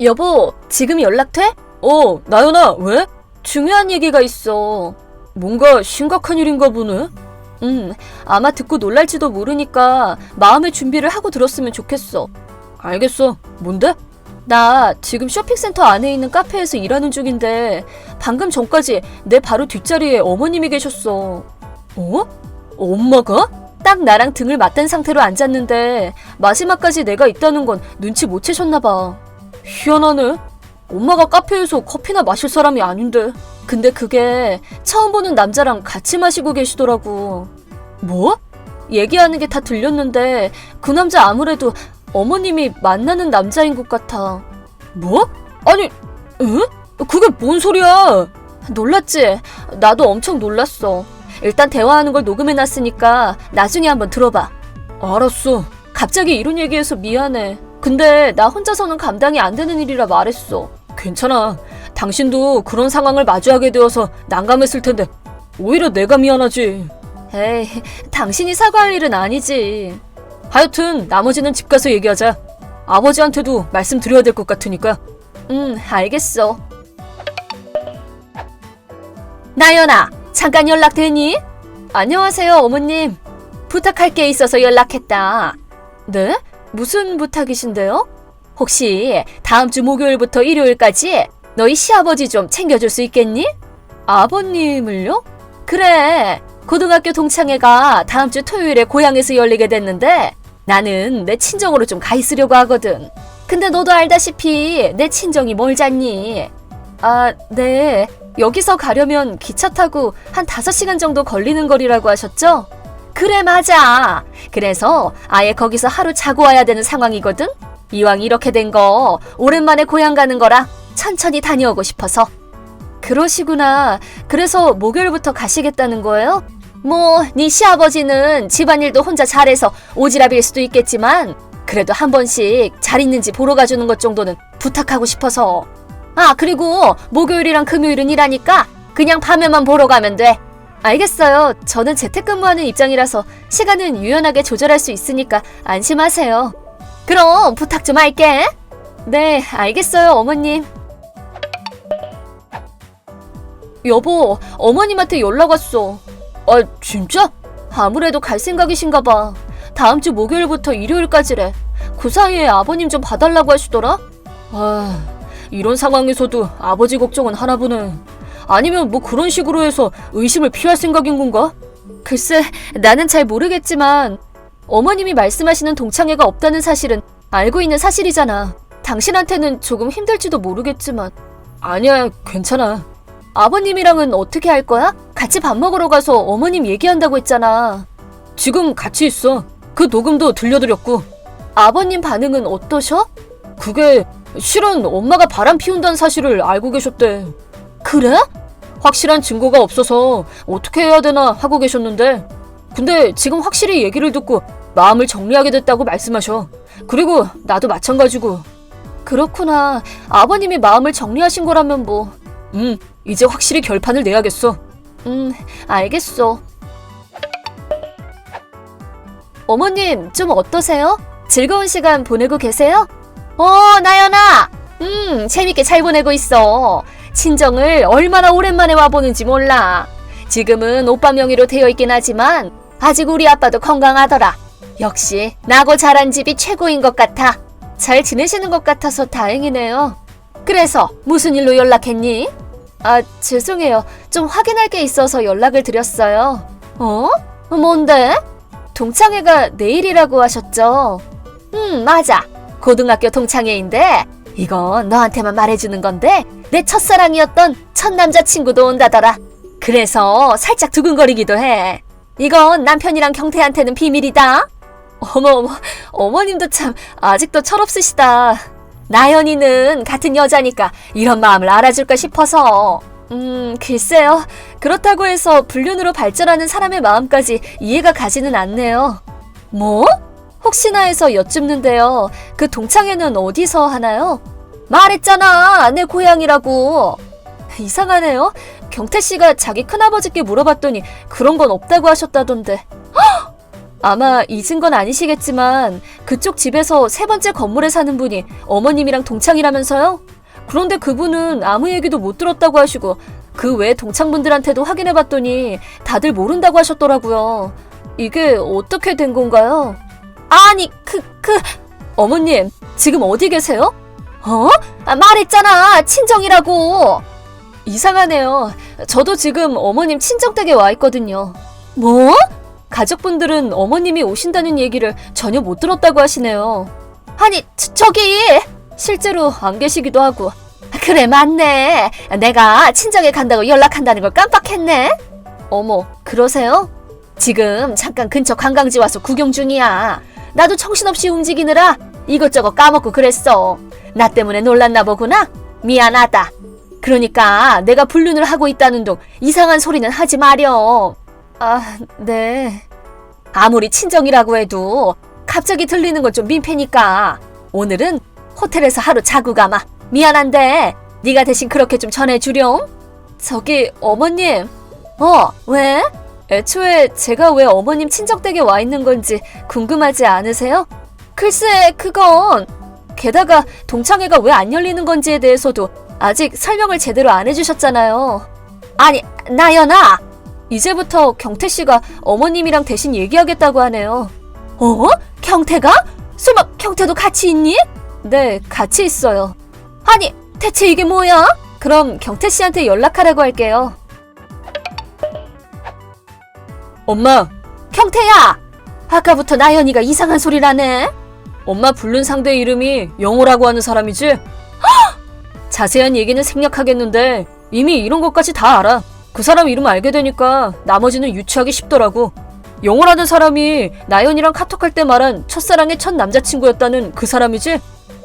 여보, 지금 연락 돼? 어, 나연아, 왜? 중요한 얘기가 있어. 뭔가 심각한 일인가 보네? 응, 아마 듣고 놀랄지도 모르니까 마음의 준비를 하고 들었으면 좋겠어. 알겠어. 뭔데? 나 지금 쇼핑센터 안에 있는 카페에서 일하는 중인데 방금 전까지 내 바로 뒷자리에 어머님이 계셨어. 어? 엄마가? 딱 나랑 등을 맞댄 상태로 앉았는데 마지막까지 내가 있다는 건 눈치 못 채셨나 봐. 희한하네. 엄마가 카페에서 커피나 마실 사람이 아닌데. 근데 그게 처음 보는 남자랑 같이 마시고 계시더라고. 뭐? 얘기하는 게 다 들렸는데 그 남자 아무래도 어머님이 만나는 남자인 것 같아. 뭐? 아니, 응? 그게 뭔 소리야? 놀랐지? 나도 엄청 놀랐어. 일단 대화하는 걸 녹음해놨으니까 나중에 한번 들어봐. 알았어. 갑자기 이런 얘기해서 미안해. 근데 나 혼자서는 감당이 안 되는 일이라 말했어. 괜찮아. 당신도 그런 상황을 마주하게 되어서 난감했을 텐데 오히려 내가 미안하지. 에이, 당신이 사과할 일은 아니지. 하여튼 나머지는 집 가서 얘기하자. 아버지한테도 말씀드려야 될 것 같으니까. 응, 알겠어. 나연아, 잠깐 연락되니? 안녕하세요, 어머님. 부탁할 게 있어서 연락했다. 네? 무슨 부탁이신데요? 혹시 다음 주 목요일부터 일요일까지 너희 시아버지 좀 챙겨줄 수 있겠니? 아버님을요? 그래. 고등학교 동창회가 다음 주 토요일에 고향에서 열리게 됐는데 나는 내 친정으로 좀 가 있으려고 하거든. 근데 너도 알다시피 내 친정이 멀잖니. 아, 네. 여기서 가려면 기차 타고 한 5시간 정도 걸리는 거리라고 하셨죠? 그래, 맞아. 그래서 아예 거기서 하루 자고 와야 되는 상황이거든? 이왕 이렇게 된 거 오랜만에 고향 가는 거라 천천히 다녀오고 싶어서. 그러시구나. 그래서 목요일부터 가시겠다는 거예요? 뭐, 네 시아버지는 집안일도 혼자 잘해서 오지랖일 수도 있겠지만, 그래도 한 번씩 잘 있는지 보러 가주는 것 정도는 부탁하고 싶어서. 아, 그리고 목요일이랑 금요일은 일하니까 그냥 밤에만 보러 가면 돼. 알겠어요. 저는 재택근무하는 입장이라서 시간은 유연하게 조절할 수 있으니까 안심하세요. 그럼 부탁 좀 할게. 네, 알겠어요, 어머님. 여보, 어머님한테 연락 왔어. 아, 진짜? 아무래도 갈 생각이신가 봐. 다음 주 목요일부터 일요일까지래. 그 사이에 아버님 좀 봐달라고 하시더라? 아, 이런 상황에서도 아버지 걱정은 하나 보네. 아니면 뭐 그런 식으로 해서 의심을 피할 생각인 건가? 글쎄, 나는 잘 모르겠지만 어머님이 말씀하시는 동창회가 없다는 사실은 알고 있는 사실이잖아. 당신한테는 조금 힘들지도 모르겠지만. 아니야, 괜찮아. 아버님이랑은 어떻게 할 거야? 같이 밥 먹으러 가서 어머님 얘기한다고 했잖아. 지금 같이 있어. 그 녹음도 들려드렸고. 아버님 반응은 어떠셔? 그게 실은 엄마가 바람 피운다는 사실을 알고 계셨대. 그래? 확실한 증거가 없어서 어떻게 해야 되나 하고 계셨는데. 근데 지금 확실히 얘기를 듣고 마음을 정리하게 됐다고 말씀하셔. 그리고 나도 마찬가지고. 그렇구나. 아버님이 마음을 정리하신 거라면 뭐. 음, 이제 확실히 결판을 내야겠어. 음, 알겠어. 어머님, 좀 어떠세요? 즐거운 시간 보내고 계세요? 어, 나연아! 음, 재밌게 잘 보내고 있어. 친정을 얼마나 오랜만에 와보는지 몰라. 지금은 오빠 명의로 되어 있긴 하지만, 아직 우리 아빠도 건강하더라. 역시, 나고 자란 집이 최고인 것 같아. 잘 지내시는 것 같아서 다행이네요. 그래서, 무슨 일로 연락했니? 아, 죄송해요. 좀 확인할 게 있어서 연락을 드렸어요. 어? 뭔데? 동창회가 내일이라고 하셨죠? 음, 맞아. 고등학교 동창회인데, 이건 너한테만 말해주는 건데, 내 첫사랑이었던 첫 남자친구도 온다더라. 그래서 살짝 두근거리기도 해. 이건 남편이랑 경태한테는 비밀이다. 어머, 어머, 어머님도 참 아직도 철없으시다. 나연이는 같은 여자니까 이런 마음을 알아줄까 싶어서. 음, 글쎄요. 그렇다고 해서 불륜으로 발전하는 사람의 마음까지 이해가 가지는 않네요. 뭐? 혹시나 해서 여쭙는데요. 그 동창회는 어디서 하나요? 말했잖아. 내 고향이라고. 이상하네요. 경태 씨가 자기 큰아버지께 물어봤더니 그런 건 없다고 하셨다던데. 헉! 아마 잊은 건 아니시겠지만 그쪽 집에서 세 번째 건물에 사는 분이 어머님이랑 동창이라면서요? 그런데 그분은 아무 얘기도 못 들었다고 하시고 그 외 동창분들한테도 확인해 봤더니 다들 모른다고 하셨더라고요. 이게 어떻게 된 건가요? 아니, 그, 그, 어머님, 지금 어디 계세요? 어? 아, 말했잖아, 친정이라고! 이상하네요. 저도 지금 어머님 친정 댁에 와 있거든요. 뭐? 가족분들은 어머님이 오신다는 얘기를 전혀 못 들었다고 하시네요. 아니, 저, 저기! 실제로 안 계시기도 하고. 그래, 맞네. 내가 친정에 간다고 연락한다는 걸 깜빡했네. 어머, 그러세요? 지금 잠깐 근처 관광지 와서 구경 중이야. 나도 정신없이 움직이느라 이것저것 까먹고 그랬어. 나 때문에 놀랐나 보구나? 미안하다. 그러니까 내가 불륜을 하고 있다는 둥 이상한 소리는 하지 마렴. 아, 네. 아무리 친정이라고 해도 갑자기 들리는 건 좀 민폐니까 오늘은 호텔에서 하루 자고 가마. 미안한데 네가 대신 그렇게 좀 전해주렴. 저기 어머님. 어, 왜? 애초에 제가 왜 어머님 친정댁에 와 있는 건지 궁금하지 않으세요? 글쎄, 그건 게다가 동창회가 왜 안 열리는 건지에 대해서도 아직 설명을 제대로 안 해주셨잖아요. 아니, 나연아! 이제부터 경태 씨가 어머님이랑 대신 얘기하겠다고 하네요. 어? 경태가? 설마 경태도 같이 있니? 네, 같이 있어요. 아니, 대체 이게 뭐야? 그럼 경태 씨한테 연락하라고 할게요. 엄마, 경태야! 아까부터 나연이가 이상한 소리를 하네. 엄마 부른 상대 이름이 영호라고 하는 사람이지? 자세한 얘기는 생략하겠는데 이미 이런 것까지 다 알아. 그 사람 이름 알게 되니까 나머지는 유추하기 쉽더라고. 영호라는 사람이 나연이랑 카톡할 때 말한 첫사랑의 첫 남자친구였다는 그 사람이지?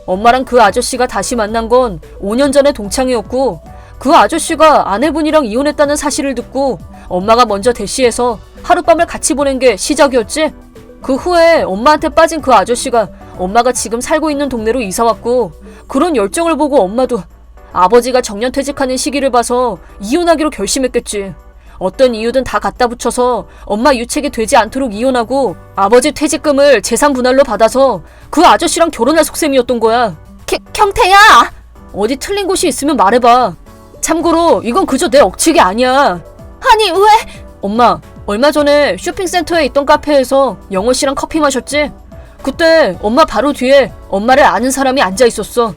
엄마랑 그 아저씨가 다시 만난 건 5년 전에 동창이었고 그 아저씨가 아내분이랑 이혼했다는 사실을 듣고 엄마가 먼저 대시해서 하룻밤을 같이 보낸 게 시작이었지? 그 후에 엄마한테 빠진 그 아저씨가 엄마가 지금 살고 있는 동네로 이사 왔고 그런 열정을 보고 엄마도 아버지가 정년 퇴직하는 시기를 봐서 이혼하기로 결심했겠지. 어떤 이유든 다 갖다 붙여서 엄마 유책이 되지 않도록 이혼하고 아버지 퇴직금을 재산 분할로 받아서 그 아저씨랑 결혼할 속셈이었던 거야. 겨, 경태야! 어디 틀린 곳이 있으면 말해봐. 참고로 이건 그저 내 억측이 아니야. 아니 왜? 엄마 얼마 전에 쇼핑센터에 있던 카페에서 영호 씨랑 커피 마셨지? 그때 엄마 바로 뒤에 엄마를 아는 사람이 앉아 있었어.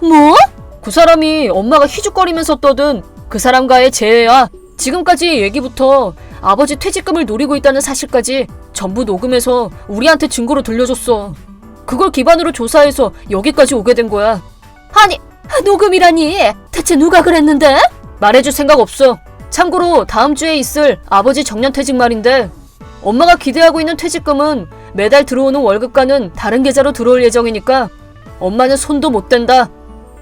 뭐? 그 사람이 엄마가 휘죽거리면서 떠든 그 사람과의 재회야. 지금까지 얘기부터 아버지 퇴직금을 노리고 있다는 사실까지 전부 녹음해서 우리한테 증거로 들려줬어. 그걸 기반으로 조사해서 여기까지 오게 된 거야. 아니, 녹음이라니? 대체 누가 그랬는데? 말해줄 생각 없어. 참고로 다음 주에 있을 아버지 정년퇴직 말인데 엄마가 기대하고 있는 퇴직금은 매달 들어오는 월급과는 다른 계좌로 들어올 예정이니까 엄마는 손도 못 댄다.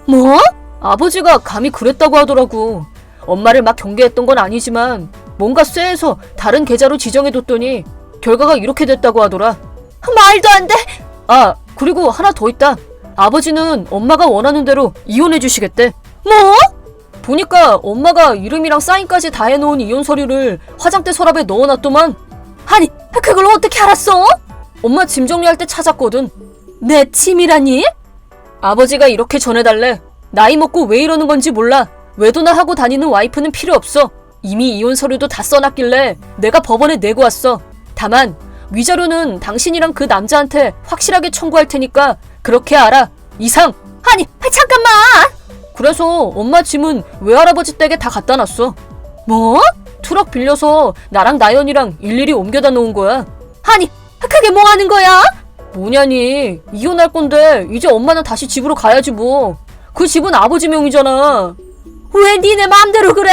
뭐? 아버지가 감히 그랬다고 하더라고. 엄마를 막 경계했던 건 아니지만 뭔가 쎄해서 다른 계좌로 지정해뒀더니 결과가 이렇게 됐다고 하더라. 말도 안 돼. 아 그리고 하나 더 있다. 아버지는 엄마가 원하는 대로 이혼해 주시겠대. 뭐? 보니까 엄마가 이름이랑 사인까지 다 해놓은 이혼 서류를 화장대 서랍에 넣어놨더만. 아니 그걸 어떻게 알았어? 엄마 짐 정리할 때 찾았거든. 내 짐이라니? 아버지가 이렇게 전해달래. 나이 먹고 왜 이러는 건지 몰라. 외도나 하고 다니는 와이프는 필요 없어. 이미 이혼 서류도 다 써놨길래 내가 법원에 내고 왔어. 다만 위자료는 당신이랑 그 남자한테 확실하게 청구할 테니까 그렇게 알아. 이상. 아니 잠깐만. 그래서 엄마 짐은 외할아버지 댁에 다 갖다 놨어. 뭐? 트럭 빌려서 나랑 나연이랑 일일이 옮겨다 놓은 거야. 아니 그게 뭐 하는 거야? 뭐냐니 이혼할 건데 이제 엄마는 다시 집으로 가야지 뭐. 그 집은 아버지 명이잖아. 왜 니네 맘대로 그래?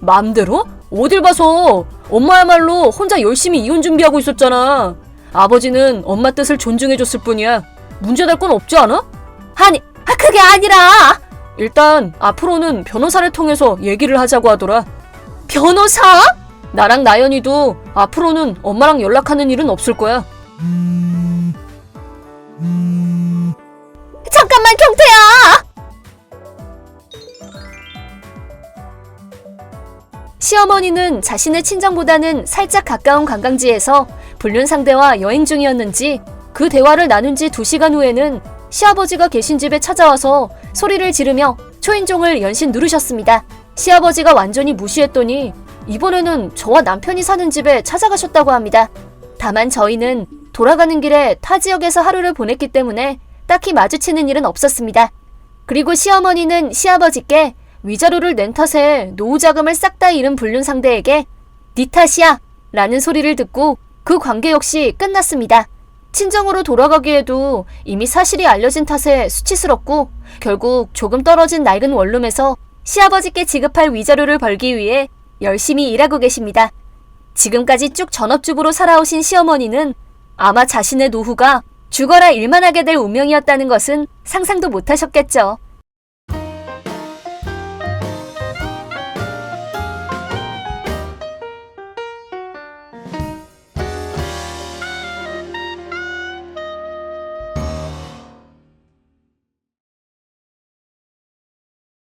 맘대로? 어딜 봐서 엄마야말로 혼자 열심히 이혼 준비하고 있었잖아. 아버지는 엄마 뜻을 존중해줬을 뿐이야. 문제될 건 없지 않아? 아니, 아, 그게 아니라! 일단 앞으로는 변호사를 통해서 얘기를 하자고 하더라. 변호사? 나랑 나연이도 앞으로는 엄마랑 연락하는 일은 없을 거야. 잠깐만 경태야! 시어머니는 자신의 친정보다는 살짝 가까운 관광지에서 불륜 상대와 여행 중이었는지 그 대화를 나눈 지 2시간 후에는 시아버지가 계신 집에 찾아와서 소리를 지르며 초인종을 연신 누르셨습니다. 시아버지가 완전히 무시했더니 이번에는 저와 남편이 사는 집에 찾아가셨다고 합니다. 다만 저희는 돌아가는 길에 타 지역에서 하루를 보냈기 때문에 딱히 마주치는 일은 없었습니다. 그리고 시어머니는 시아버지께 위자료를 낸 탓에 노후 자금을 싹 다 잃은 불륜 상대에게 니 탓이야 라는 소리를 듣고 그 관계 역시 끝났습니다. 친정으로 돌아가기에도 이미 사실이 알려진 탓에 수치스럽고 결국 조금 떨어진 낡은 원룸에서 시아버지께 지급할 위자료를 벌기 위해 열심히 일하고 계십니다. 지금까지 쭉 전업주부로 살아오신 시어머니는 아마 자신의 노후가 죽어라 일만 하게 될 운명이었다는 것은 상상도 못하셨겠죠.